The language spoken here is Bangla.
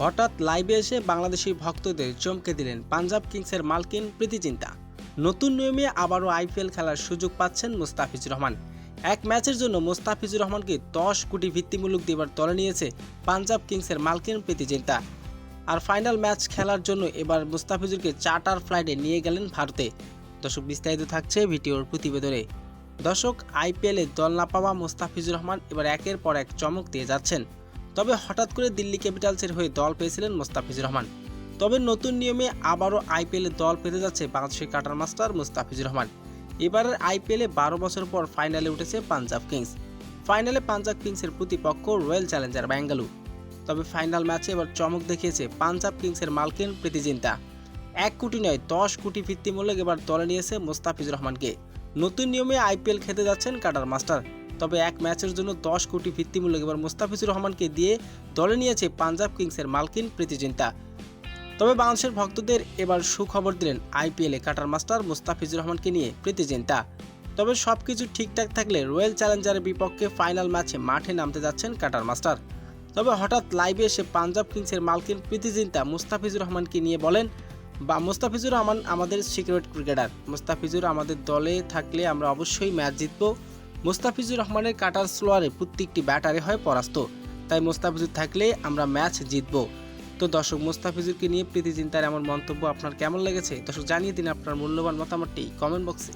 হঠাৎ লাইভে এসে বাংলাদেশি ভক্তদের চমকে দিলেন পাঞ্জাব কিংসের মালকিন প্রীতি চিন্তা নতুন নিয়মে আবারও আইপিএল খেলার সুযোগ পাচ্ছেন মুস্তাফিজুর রহমান। এক ম্যাচের জন্য মুস্তাফিজুর রহমানকে দশ কোটি ভিত্তিমূলক দেবার তলে নিয়েছে পাঞ্জাব কিংসের মালকিন প্রীতি চিন্তা আর ফাইনাল ম্যাচ খেলার জন্য এবার মুস্তাফিজুরকে চার্টার ফ্লাইটে নিয়ে গেলেন ভারতে। দর্শক, বিস্তারিত থাকছে ভিডিওর প্রতিবেদনে। দর্শক, আইপিএলে দল না পাওয়া মুস্তাফিজুর রহমান এবার একের পর এক চমক দিয়ে যাচ্ছেন। তবে হঠাৎ করে দিল্লি ক্যাপিটালসের হয়ে দল পেয়েছিলেন মুস্তাফিজুর রহমান। তবে নতুন নিয়মে আবারও আইপিএলে দল পেতে যাচ্ছে বাংলাদেশের কাটার মাস্টার মুস্তাফিজুর রহমান। এবারের আইপিএলে বারো বছর পর ফাইনালে উঠেছে পাঞ্জাব কিংস। ফাইনালে পাঞ্জাব কিংসের প্রতিপক্ষ রয়্যাল চ্যালেঞ্জার ব্যাঙ্গালুরু। তবে ফাইনাল ম্যাচে এবার চমক দেখিয়েছে পাঞ্জাব কিংসের মালকিন প্রীতি জিন্তা এক কোটি নয়, দশ কোটি ভিত্তিমূলক এবার দলে নিয়েছে মুস্তাফিজুর রহমানকে। নতুন নিয়মে আইপিএল খেতে যাচ্ছেন কাটার মাস্টার তবে এক ম্যাচের জন্য দশ কোটি ভিত্তিমূলক এবার মুস্তাফিজুর রহমানকে দিয়ে দলে নিয়েছে পাঞ্জাব কিংসের মালকিন প্রীতি জিন্তা তবে বাংলাদেশের ভক্তদের এবার সুখবর দিলেন আইপিএলে কাটার মাস্টার মুস্তাফিজুর রহমানকে নিয়ে প্রীতি জিন্তা তবে সব কিছু ঠিকঠাক থাকলে রয়্যাল চ্যালেঞ্জারের বিপক্ষে ফাইনাল ম্যাচে মাঠে নামতে যাচ্ছেন কাটার মাস্টার। তবে হঠাৎ লাইভে এসে পাঞ্জাব কিংসের মালকিন প্রীতি জিন্তা মুস্তাফিজুর রহমানকে নিয়ে বলেন, বা, মুস্তাফিজুর রহমান আমাদের সিক্রেট ক্রিকেটার। মুস্তাফিজুর, আমাদের দলে থাকলে আমরা অবশ্যই ম্যাচ জিতব। মুস্তাফিজুর রহমানের কাটার স্লোয়ারে প্রত্যেকটি ব্যাটারে হয় পরাস্ত। তাই মোস্তাফিজুর থাকলে আমরা ম্যাচ জিতব। তো দর্শক, মুস্তাফিজুরকে নিয়ে প্রীতি চিন্তার এমন মন্তব্য আপনার কেমন লেগেছে? দর্শক, জানিয়ে দিন আপনার মূল্যবান মতামতটি কমেন্ট বক্সে।